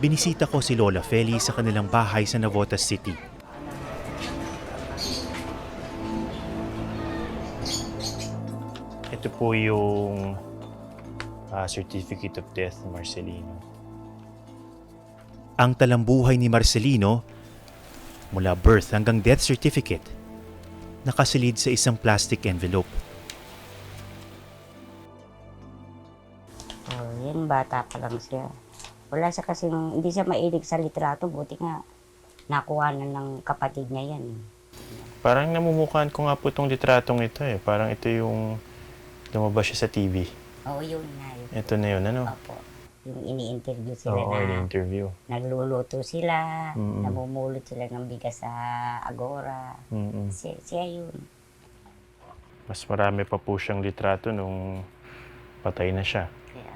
binisita ko si Lola Feli sa kanilang bahay sa Navotas City. Ito po yung ah, Certificate of Death ni Marcelino. Ang talambuhay ni Marcelino mula birth hanggang death certificate nakasilid sa isang plastic envelope. Oh, yan, bata pa lang siya. Wala siya kasi, hindi siya mailig sa litrato. Buti nga, nakuha na ng kapatid niya yan. Parang namumukhaan ko nga po itong litratong ito eh. Parang ito yung lumabas siya sa TV. Oo, yun nga yun. Ito na yun, ano? Opo. Yung ini-interview sila Oo, na in-interview. nagluluto sila, Mm-mm. namumulot sila ng bigas sa Agora. Mm-mm. Siya, siya yun. Mas marami pa po siyang litrato nung patay na siya. Kaya.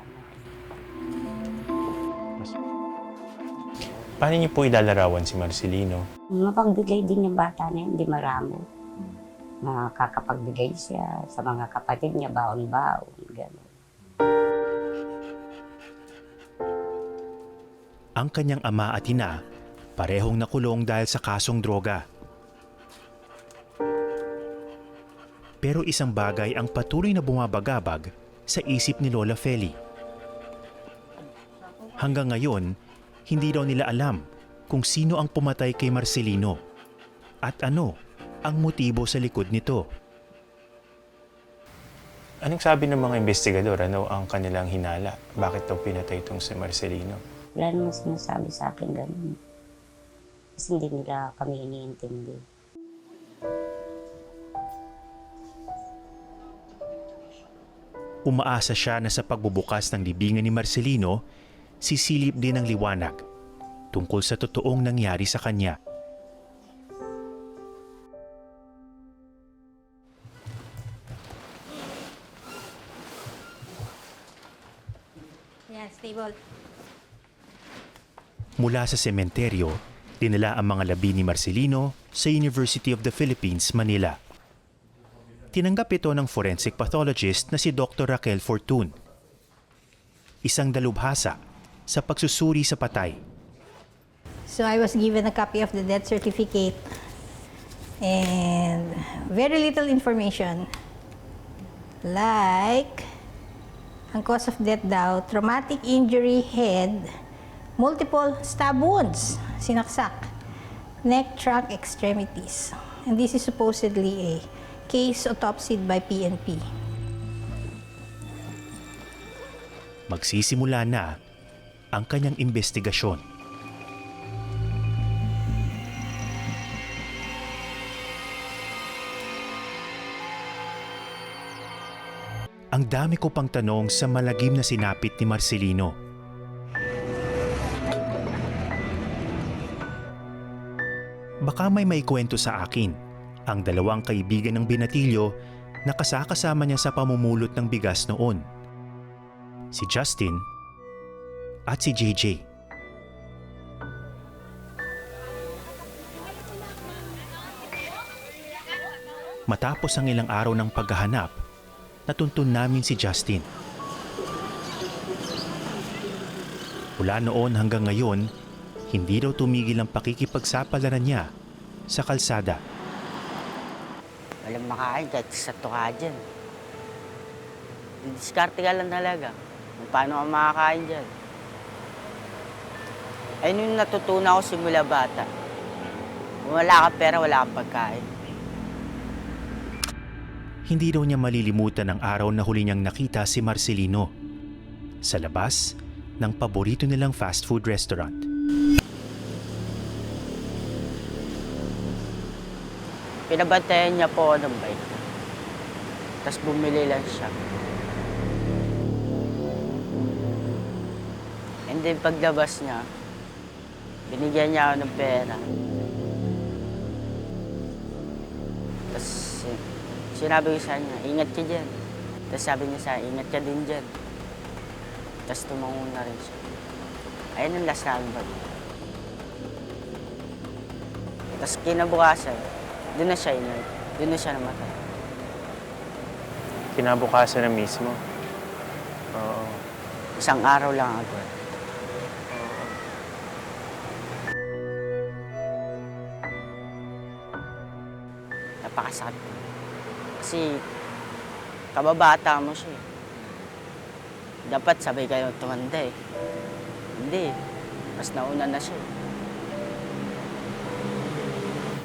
Paano niyo po ilalarawan si Marcelino? mapagbigay din yung bata na yun, di maramo. Makakapagbigay siya sa mga kapatid niya, baon-baon, gano'n. Ang kanyang ama at ina parehong nakulong dahil sa kasong droga. Pero isang bagay ang patuloy na bumabagabag sa isip ni Lola Feli. Hanggang ngayon, hindi daw nila alam kung sino ang pumatay kay Marcelino at ano ang motibo sa likod nito. Anong sabi ng mga investigador? Ano ang kanilang hinala? Bakit daw pinatay itong si Marcelino? Wala naman sinasabi sa akin ganun. Kasi hindi nila kami iniintindi. Umaasa siya na sa pagbubukas ng libingan ni Marcelino, sisilip din ang liwanag tungkol sa totoong nangyari sa kanya. Yan, stable. Mula sa sementeryo, dinala ang mga labi ni Marcelino sa University of the Philippines, Manila. Tinanggap ito ng forensic pathologist na si Dr. Raquel Fortun. Isang dalubhasa sa pagsusuri sa patay. So I was given a copy of the death certificate and very little information. Like, ang cause of death daw, traumatic injury head, multiple stab wounds, sinaksak, neck, trunk, extremities. And this is supposedly a case autopsied by PNP. Magsisimula na ang kanyang investigasyon. Ang dami ko pang tanong sa malagim na sinapit ni Marcelino. Baka may maikwento sa akin ang dalawang kaibigan ng binatilyo na kasakasama niya sa pamumulot ng bigas noon si Justin at si JJ. Matapos ang ilang araw ng paghahanap, natuntun namin si Justin. Mula noon hanggang ngayon, hindi daw tumigil ang pakikipagsapalaran niya sa kalsada. Walang makain kahit sa tuka dyan. Diskarte ka lang talaga. Paano ka makakain dyan. Ayun yung natutunan ko simula bata. Kung wala ka pera, wala kang pagkain. Hindi daw niya malilimutan ang araw na huli niyang nakita si Marcelino sa labas ng paborito nilang fast food restaurant. Pinabantayan niya po ako ng bike. Tapos bumili lang siya. And then paglabas niya, binigyan niya ako ng pera. Tapos si- sinabi ko sa kanya, ingat ka dyan. Tapos sabi niya sa akin, ingat ka din dyan. Tapos tumango na rin siya. Ayun ang last ba? Tapos kinabukasan, doon na siya inert. Doon na siya namatay. Kinabukasan na mismo. Oo. Isang araw lang agad. Napakasakit. Kasi kababata mo siya. eh. Dapat sabay kayo tumanda eh. Hindi. Mas nauna na siya. eh.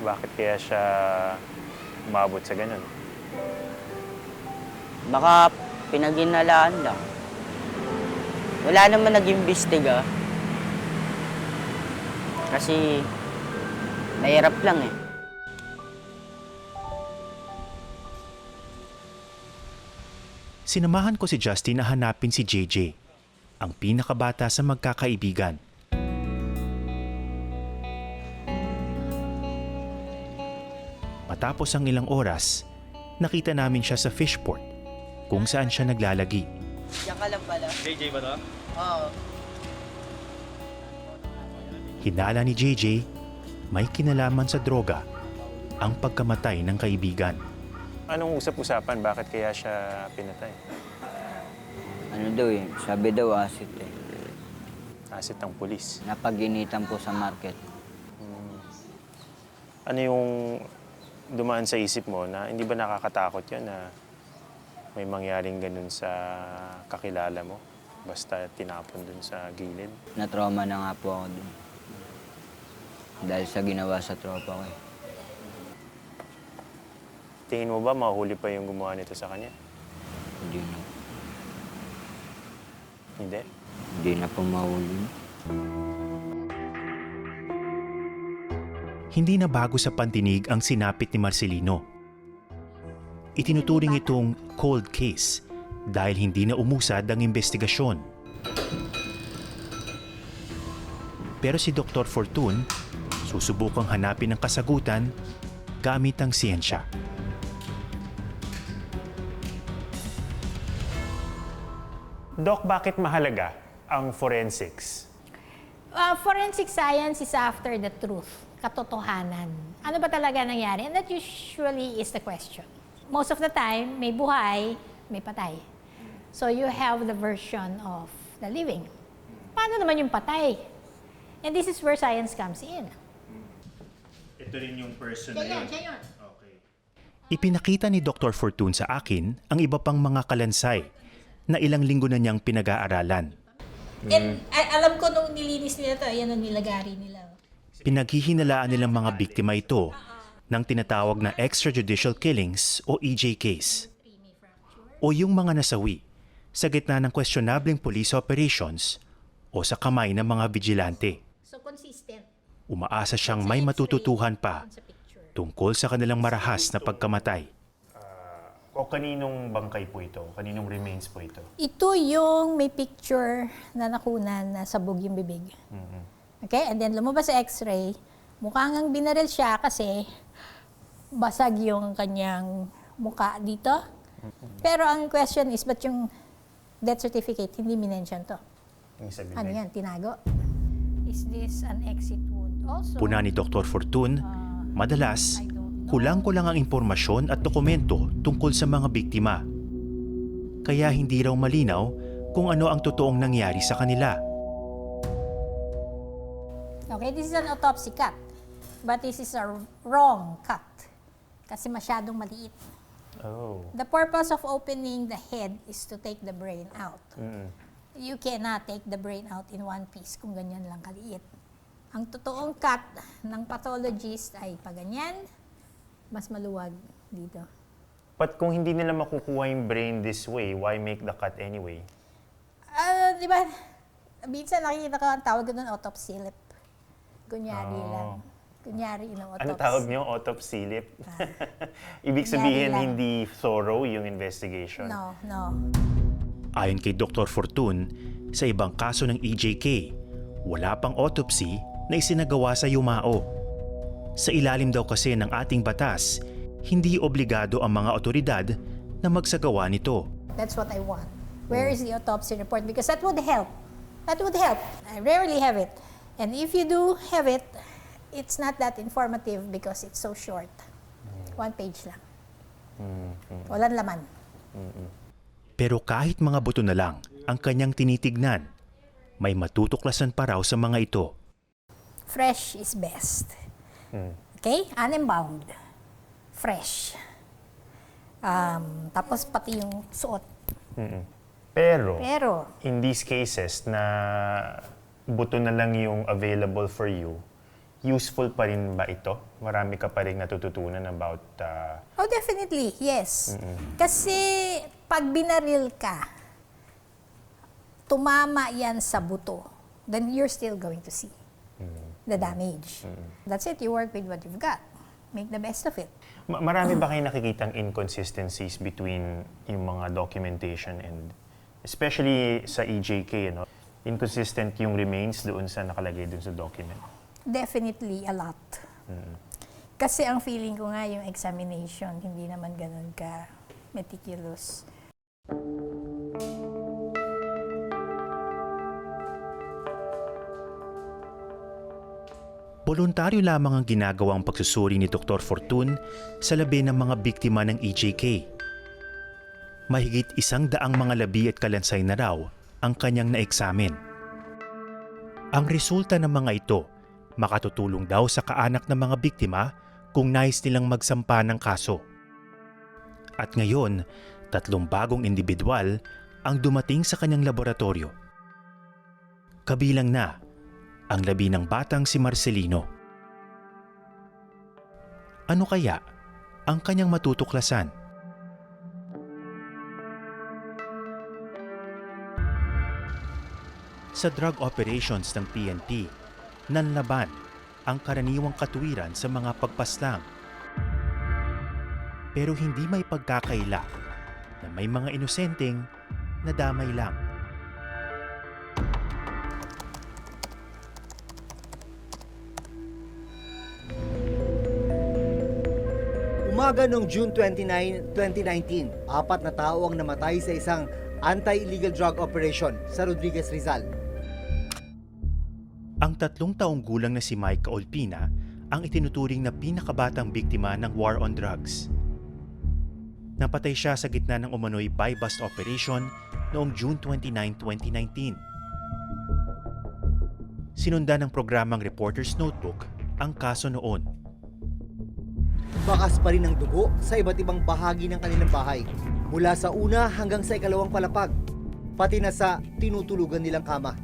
Bakit kaya siya umabot sa ganun? Baka pinaghinalaan lang. Wala naman nag-imbestiga. Kasi nahirap lang eh. Sinamahan ko si Justin na hanapin si JJ, ang pinakabata sa magkakaibigan. Matapos ang ilang oras, nakita namin siya sa fishport kung saan siya naglalagi. Diyan ka lang pala. JJ ba to? Oo. Hinala ni JJ, may kinalaman sa droga ang pagkamatay ng kaibigan. Anong usap-usapan? Bakit kaya siya pinatay? Ano daw eh, sabi daw acid eh. Asit ng pulis. Napaginitan po sa market. Ano yung dumaan sa isip mo na hindi ba nakakatakot yun na may mangyaring ganun sa kakilala mo? Basta tinapon dun sa gilid. Na-trauma na nga po ako dun. Dahil sa ginawa sa tropa ko eh. Tingin mo ba mahuli pa yung gumawa nito sa kanya? Hindi na, Hindi. hindi na po mahuli. Hindi na bago sa pantinig ang sinapit ni Marcelino. Itinuturing itong cold case dahil hindi na umusad ang investigasyon. Pero si Dr. Fortune susubukang hanapin ang kasagutan gamit ang siyensya. Doc, bakit mahalaga ang forensics? Uh, forensic science is after the truth, katotohanan. Ano ba talaga nangyari? And that usually is the question. Most of the time, may buhay, may patay. So you have the version of the living. Paano naman yung patay? And this is where science comes in. Ito rin yung person Siya yun, yun. Ipinakita ni Dr. Fortune sa akin ang iba pang mga kalansay na ilang linggo na niyang pinag-aaralan. And alam ko nung nilinis nila to, yan ang nilagari nila. Pinaghihinalaan nilang mga biktima ito ng tinatawag na extrajudicial killings o EJ case o yung mga nasawi sa gitna ng questionableng police operations o sa kamay ng mga vigilante. So consistent Umaasa siyang may matututuhan pa tungkol sa kanilang marahas na pagkamatay. O kaninong bangkay po ito? Kaninong remains po ito? Ito yung may picture na nakunan na sabog yung bibig. Okay? And then lumabas sa x-ray, mukhang ang binaril siya kasi basag yung kanyang muka dito. Pero ang question is, ba't yung death certificate hindi minention to? Ano yan? Tinago? Is this an exit wound also? Puna ni Dr. Fortune, madalas, kulang-kulang ang impormasyon at dokumento tungkol sa mga biktima. Kaya hindi raw malinaw kung ano ang totoong nangyari sa kanila. Okay, this is an autopsy cut. But this is a wrong cut. Kasi masyadong maliit. Oh. The purpose of opening the head is to take the brain out. Mm-mm. You cannot take the brain out in one piece kung ganyan lang kaliit. Ang totoong cut ng pathologist ay paganyan, mas maluwag dito. But kung hindi nila makukuha yung brain this way, why make the cut anyway? Ah, di ba? Minsan nakikita ko ang tawag doon autopsy lip. Kunyari Oh. lang. Kunyari ng autopsy. Ano tawag niyo? Autopsy lip? Ibig Kunyari sabihin, lang. hindi thorough yung investigation. No, no. Ayon kay Dr. Fortune, sa ibang kaso ng EJK, wala pang autopsy na isinagawa sa yumao. Sa ilalim daw kasi ng ating batas, hindi obligado ang mga otoridad na magsagawa nito. That's what I want. Where is the autopsy report? Because that would help. That would help. I rarely have it. And if you do have it, it's not that informative because it's so short. One page lang. Walang laman. Pero kahit mga buto na lang ang kanyang tinitignan, may matutuklasan pa raw sa mga ito. Fresh is best. Okay? Unembowed. fresh. Um, tapos pati yung suot. Pero, Pero, in these cases na buto na lang yung available for you, useful pa rin ba ito? Marami ka pa rin natututunan about uh, oh definitely, yes. Kasi pag binaril ka, tumama yan sa buto, then you're still going to see the damage. That's it, you work with what you've got. Make the best of it. Ma- marami ba kayo nakikitang inconsistencies between yung mga documentation and especially sa EJK, ano? Inconsistent yung remains doon sa nakalagay doon sa document. Definitely a lot. Kasi ang feeling ko nga yung examination, hindi naman ganun ka meticulous. Voluntaryo lamang ang ginagawang pagsusuri ni Dr. Fortun sa labi ng mga biktima ng EJK. Mahigit isang daang mga labi at kalansay na raw ang kanyang naeksamin. Ang resulta ng mga ito makatutulong daw sa kaanak ng mga biktima kung nais nilang magsampa ng kaso. At ngayon, tatlong bagong individual ang dumating sa kanyang laboratorio. Kabilang na ang labi ng batang si Marcelino. Ano kaya ang kanyang matutuklasan? Sa drug operations ng PNP, nanlaban ang karaniwang katuwiran sa mga pagpaslang. Pero hindi may pagkakaila na may mga inosenteng nadamay lang. Umaga noong June 29, 2019, apat na tao ang namatay sa isang anti-illegal drug operation sa Rodriguez Rizal. Ang tatlong taong gulang na si Mike Olpina ang itinuturing na pinakabatang biktima ng war on drugs. Napatay siya sa gitna ng umano'y buy-bust operation noong June 29, 2019. Sinundan ng programang Reporter's Notebook ang kaso noon. Bakas pa rin ang dugo sa iba't ibang bahagi ng kanilang bahay. Mula sa una hanggang sa ikalawang palapag. Pati na sa tinutulugan nilang kama.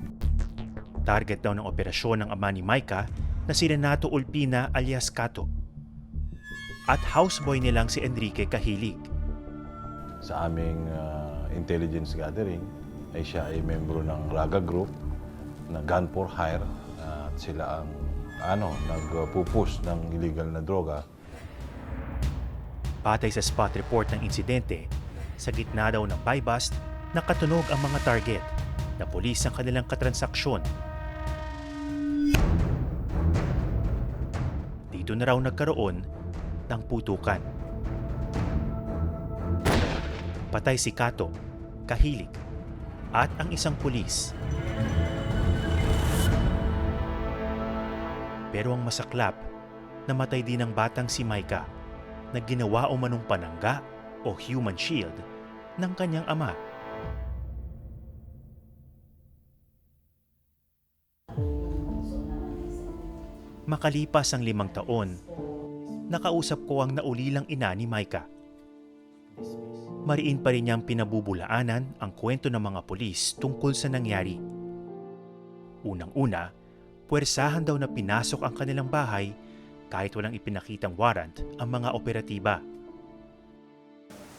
Target daw ng operasyon ng ama ni Micah na si Renato Olpina alias Cato. At houseboy nilang si Enrique Kahilig. sa aming uh, intelligence gathering ay siya ay membro ng Raga Group na Gun for Hire at sila ang ano nagpupush ng illegal na droga Patay sa spot report ng insidente, sa gitna daw ng buy-bust, nakatunog ang mga target na pulis ang kanilang katransaksyon. Dito na raw nagkaroon ng putukan. Patay si Kato, Kahilig, at ang isang pulis. Pero ang masaklap, namatay din ang batang si Micah na ginawa o manong panangga o human shield ng kanyang ama. Makalipas ang limang taon, nakausap ko ang naulilang ina ni Micah. Mariin pa rin niyang pinabubulaanan ang kwento ng mga pulis tungkol sa nangyari. Unang-una, puwersahan daw na pinasok ang kanilang bahay kahit walang ipinakitang warrant ang mga operatiba.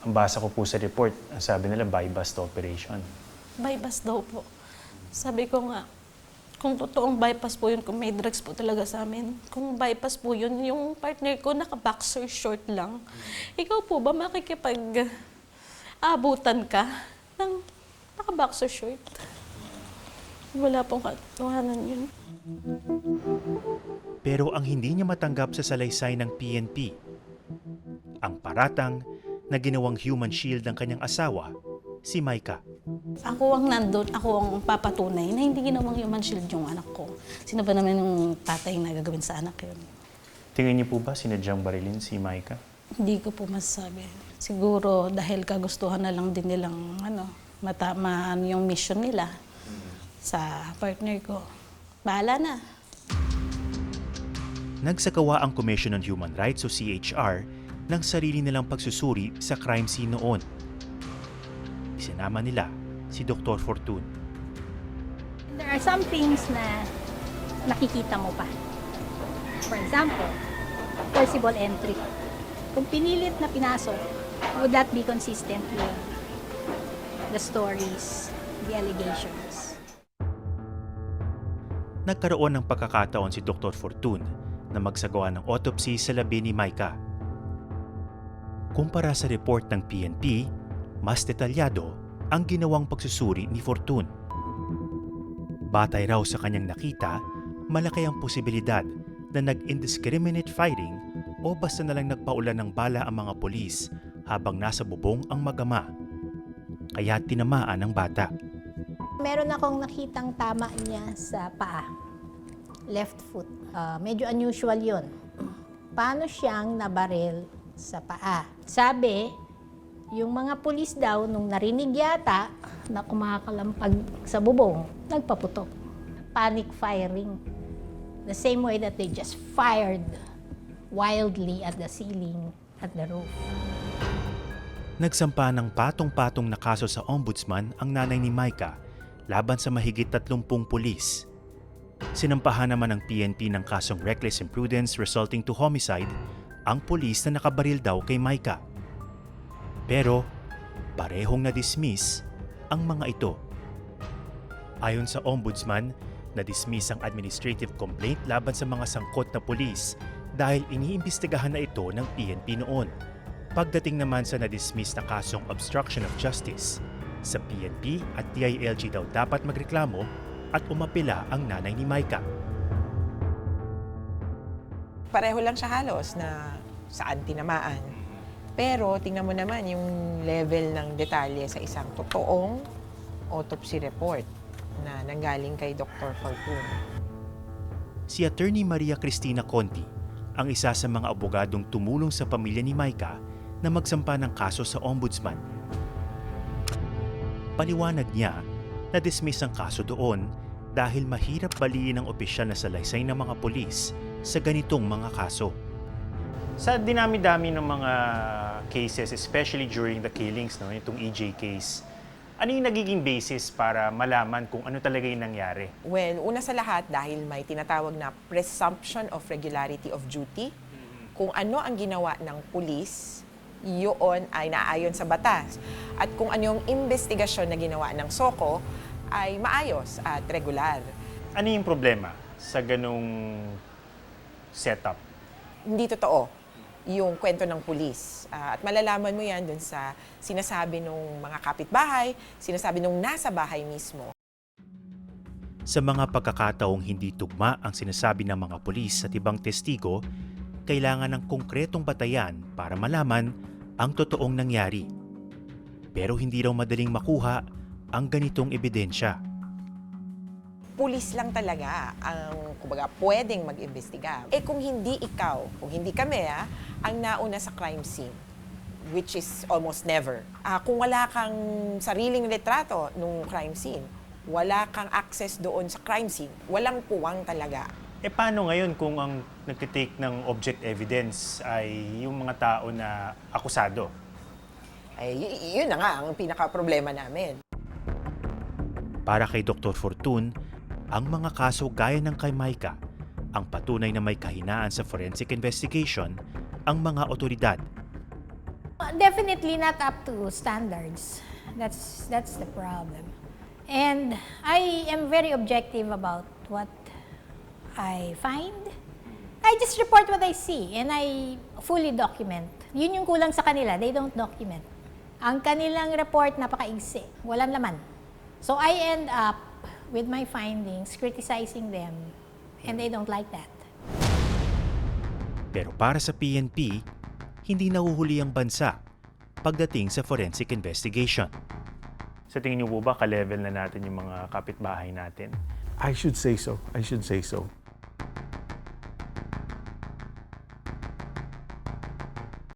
Ang basa ko po sa report, ang sabi nila buy-bust operation. bypass daw po. Sabi ko nga, kung totoong bypass po yun, kung may drugs po talaga sa amin, kung bypass po yun, yung partner ko naka-boxer short lang. Ikaw po ba makikipag abutan ka ng naka-boxer short? Wala pong katotohanan yun. Pero ang hindi niya matanggap sa salaysay ng PNP, ang paratang na ginawang human shield ng kanyang asawa, si Micah. Ako ang nandun, ako ang papatunay na hindi ginawang human shield yung anak ko. Sino ba naman yung tatay na gagawin sa anak yun? Tingin niyo po ba sinadyang barilin si Micah? Hindi ko po masasabi. Siguro dahil kagustuhan na lang din nilang ano, mata, ma, ano yung mission nila sa partner ko. Bahala na. Nagsagawa ang Commission on Human Rights o CHR ng sarili nilang pagsusuri sa crime scene noon. Isinama nila si Dr. Fortun. There are some things na nakikita mo pa. For example, forcible entry. Kung pinilit na pinasok, would that be consistent with the stories, the allegations? Nagkaroon ng pagkakataon si Dr. Fortun na magsagawa ng autopsy sa labi ni Micah. Kumpara sa report ng PNP, mas detalyado ang ginawang pagsusuri ni Fortun. Batay raw sa kanyang nakita, malaki ang posibilidad na nag-indiscriminate firing o basta na lang nagpaulan ng bala ang mga polis habang nasa bubong ang magama. Kaya tinamaan ang bata. Meron akong nakitang tama niya sa paa. Left foot. Ah, medyo unusual yun. Paano siyang nabaril sa paa? Sabi, yung mga pulis daw, nung narinig yata na kumakalampag sa bubong, nagpaputok. Panic firing. The same way that they just fired wildly at the ceiling, at the roof. Nagsampa ng patong-patong na kaso sa ombudsman ang nanay ni Micah laban sa mahigit 30 pulis. Sinampahan naman ng PNP ng kasong reckless imprudence resulting to homicide ang pulis na nakabaril daw kay Micah. Pero parehong na-dismiss ang mga ito. Ayon sa ombudsman, na-dismiss ang administrative complaint laban sa mga sangkot na pulis dahil iniimbestigahan na ito ng PNP noon. Pagdating naman sa na-dismiss na kasong obstruction of justice, sa PNP at DILG daw dapat magreklamo at umapila ang nanay ni Micah. pareho lang siya halos na saan tinamaan. Pero tingnan mo naman yung level ng detalye sa isang totoong autopsy report na nanggaling kay Dr. Fortune. Si Attorney Maria Cristina Conti ang isa sa mga abogadong tumulong sa pamilya ni Micah na magsampa ng kaso sa ombudsman. Paliwanag niya na dismiss ang kaso doon dahil mahirap baliin ng opisyal na salaysay ng mga polis sa ganitong mga kaso. Sa dinami-dami ng mga cases, especially during the killings, no, itong EJ case, ano yung nagiging basis para malaman kung ano talaga yung nangyari? Well, una sa lahat, dahil may tinatawag na presumption of regularity of duty, kung ano ang ginawa ng pulis, yun ay naayon sa batas. At kung ano yung investigasyon na ginawa ng SOCO, ay maayos at regular. Ano yung problema sa ganong setup? Hindi totoo yung kwento ng pulis. Ah, at malalaman mo yan dun sa sinasabi ng mga kapitbahay, sinasabi nung nasa bahay mismo. Sa mga pagkakataong hindi tugma ang sinasabi ng mga pulis at ibang testigo, kailangan ng konkretong batayan para malaman ang totoong nangyari. Pero hindi raw madaling makuha ang ganitong ebidensya. pulis lang talaga ang kumbaga pwedeng mag-imbestiga. Eh kung hindi ikaw, kung hindi kami ah, ang nauna sa crime scene, which is almost never. Ah, kung wala kang sariling retrato nung crime scene, wala kang access doon sa crime scene, walang puwang talaga. Eh paano ngayon kung ang nagtitake ng object evidence ay yung mga tao na akusado? Ay, yun na nga ang pinaka-problema namin. Para kay Dr. Fortun, ang mga kaso gaya ng kay Micah ang patunay na may kahinaan sa forensic investigation ang mga otoridad. Uh, Definitely not up to standards. That's that's the problem. And I am very objective about what I find. I just report what I see and I fully document. Yun yung kulang sa kanila, they don't document. Ang kanilang report napakaigsi, walang laman. So I end up with my findings criticizing them and they don't like that. Pero para sa PNP, hindi nahuhuli ang bansa pagdating sa forensic investigation. Sa tingin niyo po ba, ka-level na natin yung mga kapitbahay natin? I should say so. I should say so.